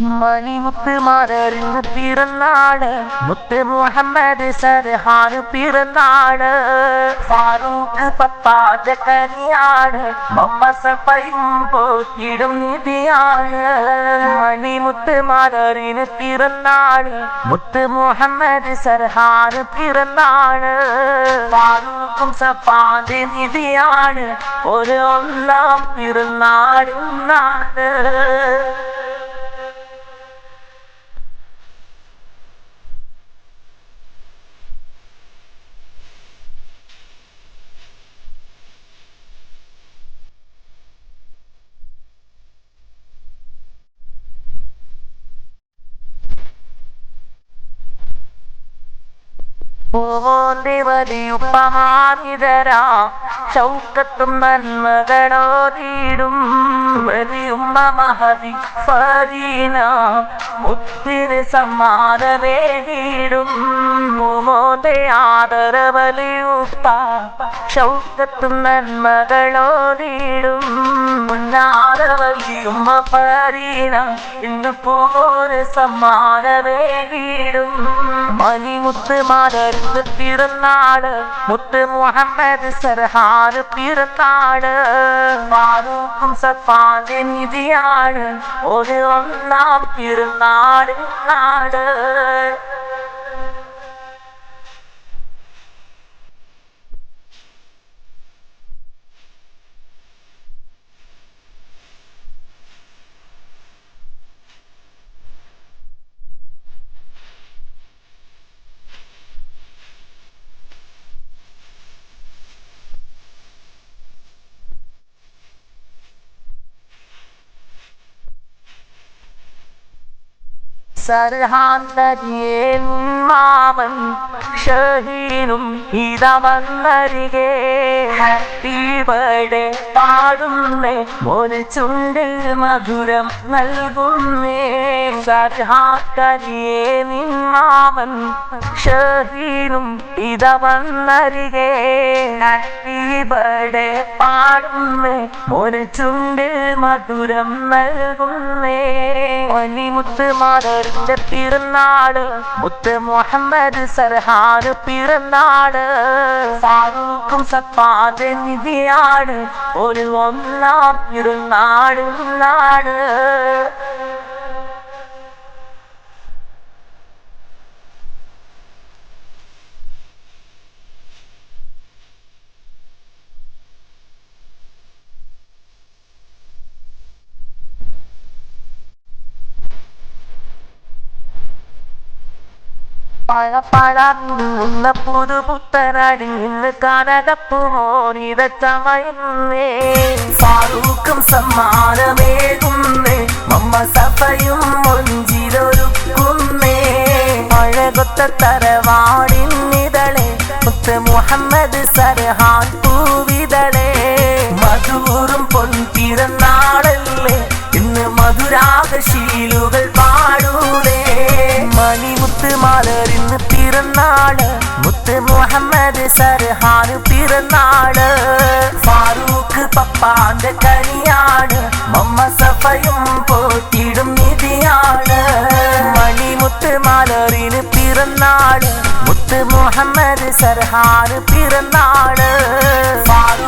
മണിമുത്ത് മലരിന് പിറന്നാൾ മുത്ത് മുഹമ്മദ് സർഹാന് പിറന്നാൾ ഫാറൂഖ് പപ്പാന്റെ കനിയാണ് മമ്മസപ്പയും പോറ്റിടും നിധിയാണ് മണിമുത്ത് മലരിന് പിറന്നാൾ മുത്ത് മുഹമ്മദ് സർഹാന് പിറന്നാൾ ഫാറൂഖും സപ്പാന്റെ നിധിയാണ് ഒരു ഒന്നാം പിറന്നാളും നാട് പോന്റെ വലിയുപ്പമാനിതരാ ചൗക്കത്തും നന്മകളോടിയിടും വലിയുമ്മ മഹതി ഫരീന മുത്തിന് സമ്മാനമേകിടും മോന്റെ ആദരവലിയുപ്പ ചൗക്കത്തും നന്മകളോടിയിടും മുന്നാദവലിയുമ്മ ഫരീന ഇന്ന് പോലെ സമ്മാനമേകിടും മണിമുത്ത് മലർന്ന് പിറന്നാൾ മുത്ത് മുഹമ്മദ് സർഹാർ പിറന്നാൾ. ഫാറൂഖും സഫാന്റെ നിധിയാണ് ഒരു ഒന്നാം തിരുനാട് നാട് സർഹാന്തരിയേൻ മാമൻ ഷഹീനും ബർത്ത്ഡേ പാടുന്നേ ചുണ്ടിൽ മധുരം നൽകുന്നേ. സർഹാന്തരിയേൻ മാമൻ ഷഹീനും ഇതവന്നരികെ. ഹാപ്പി ബർത്ത്ഡേ പാടുന്നേ ഒരു ചുണ്ട് മധുരം നൽകുന്നേ. ഒലിമുത്ത് മാതറിന്റെ പിറന്നാൾ മുത്ത് മുഹമ്മദ് സർഹാന് പിറന്നാൾ. ഫാറൂഖും സഫാന്റെ നിധിയാണ് ഒരു ഒന്നാം പിറന്നാൾ നാട് പഴപ്പഴന്ന പുതുപുത്തനടിന്ന് കനകപ്പുമോനിത ചമയുന്നേ ഫാറൂഖും സമ്മാനമേകുന്നേ. മമ്മ സഫയും മൊഞ്ചിലൊരുക്കുന്നേ അഴകൊത്ത തറവാടിന്നിതളെ മുത്ത് മുഹമ്മദ് സർഹാൻ പൂവിതളെ മധുറും പൊൻപിറന്നാളല്ലേ ഇന്ന് മധുരാഗശീലുകൾ മുഹമ്മദ് സർഹാന് പിറന്നാൾ. ഫാറൂഖ് പപ്പാന്റെ കനിയാണ്. മമ്മ സഫയും പോറ്റിടും നിധിയാണ്. മണിമുത്ത് മലറിന് പിറന്നാൾ. മുത്ത് മുഹമ്മദ് സർഹാന് പിറന്നാൾ. ഫാറൂഖും